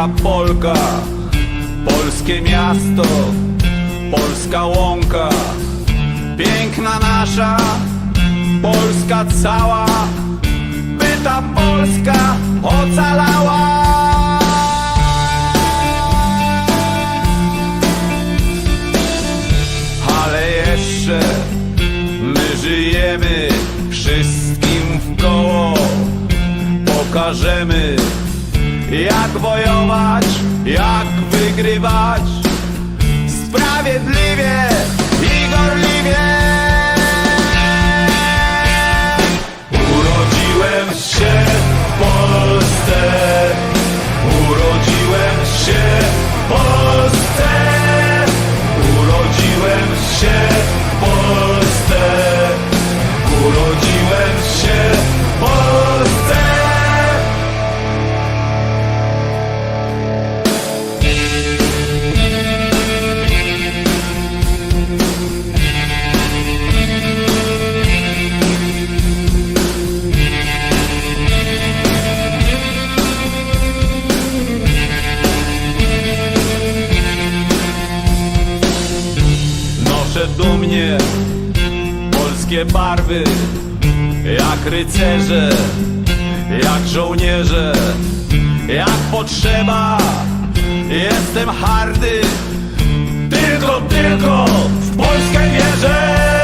pola Matka Polka. Polskie miasto Polska łąka. Piękna nasza Polska cała. By ta Polska ocalała. Ale jeszcze my żyjemy wszystkim w koło. Pokażemy jak wojować, jak wygrywać? Sprawiedliwie Dumnie polskie barwy Jak rycerze, jak żołnierze Jak potrzeba, jestem hardy Tylko, tylko w Polskę wierzę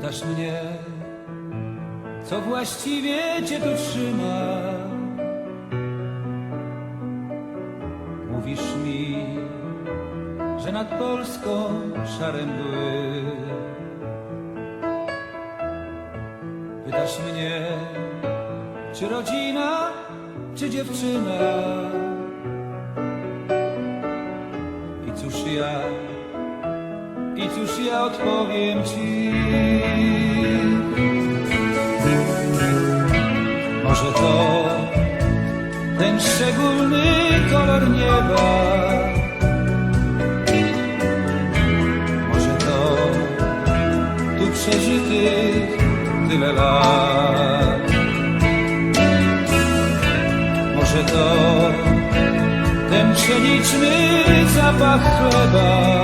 Pytasz mnie, co właściwie cię tu trzyma? Mówisz mi, że nad Polską szare mgły. Pytasz mnie, czy rodzina, czy dziewczyna? I cóż ja, cóż ja odpowiem ci? Może to ten szczególny kolor nieba. Może to tu przeżytych tyle lat. Może to ten pszeniczny zapach chleba.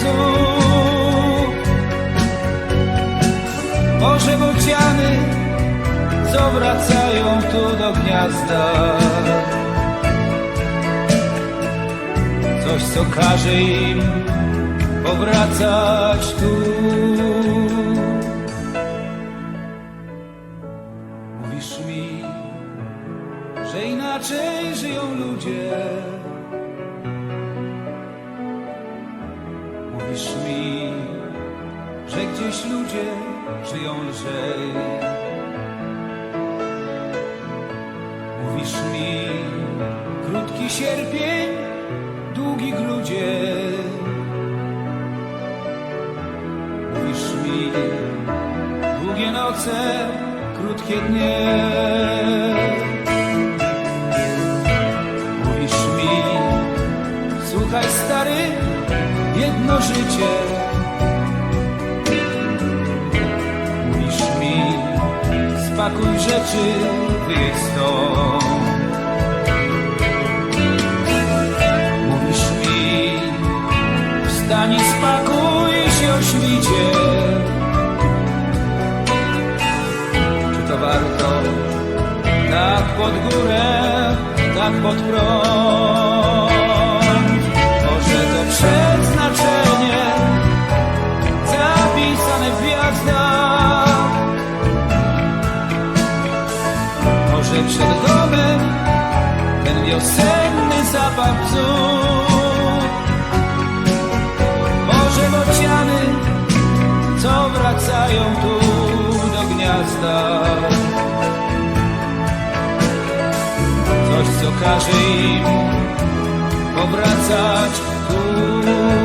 Bzu. Może bociany, co wracają tu do gniazda. Coś, co każe im powracać tu. Mówisz mi, że inaczej żyją ludzie. Mówisz mi, że gdzieś ludzie żyją lżej. Mówisz mi, krótki sierpień, długi grudzień. Mówisz mi, długie noce, krótkie dnie. Jedno życie. Mówisz mi, spakuj rzeczy, wyjedź stąd. Mówisz mi, wstań i spakuj się o świcie. Czy to warto? Tak pod górę, tak pod prąd. Wiosenny zapach bzu. Może bociany, co wracają tu do gniazda. Coś, co każe im powracać tu.